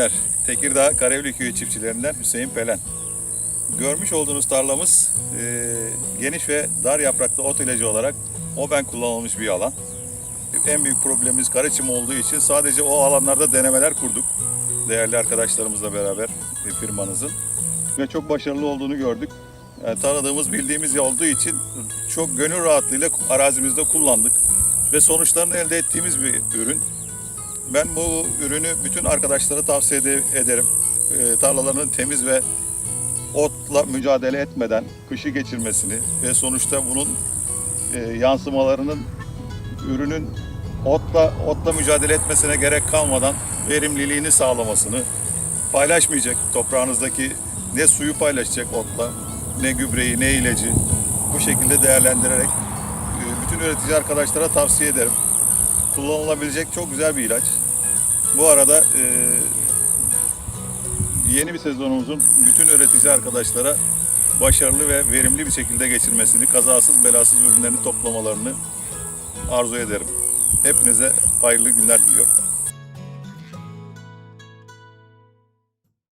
günler. Tekirdağ Karevli Köyü çiftçilerinden Hüseyin Pelen. Görmüş olduğunuz tarlamız e, geniş ve dar yapraklı ot ilacı olarak oben kullanılmış bir alan. En büyük problemimiz karaçım olduğu için sadece o alanlarda denemeler kurduk. Değerli arkadaşlarımızla beraber e, firmanızın. Ve çok başarılı olduğunu gördük. Yani tanıdığımız, bildiğimiz olduğu için çok gönül rahatlığıyla arazimizde kullandık. Ve sonuçlarını elde ettiğimiz bir ürün. Ben bu ürünü bütün arkadaşlara tavsiye ede- ederim. E, tarlalarının temiz ve otla mücadele etmeden kışı geçirmesini ve sonuçta bunun e, yansımalarının ürünün otla otla mücadele etmesine gerek kalmadan verimliliğini sağlamasını paylaşmayacak toprağınızdaki ne suyu paylaşacak otla ne gübreyi ne ilacı bu şekilde değerlendirerek e, bütün üretici arkadaşlara tavsiye ederim. Kullanılabilecek çok güzel bir ilaç. Bu arada e, yeni bir sezonumuzun bütün üretici arkadaşlara başarılı ve verimli bir şekilde geçirmesini, kazasız belasız ürünlerini toplamalarını arzu ederim. Hepinize hayırlı günler diliyorum.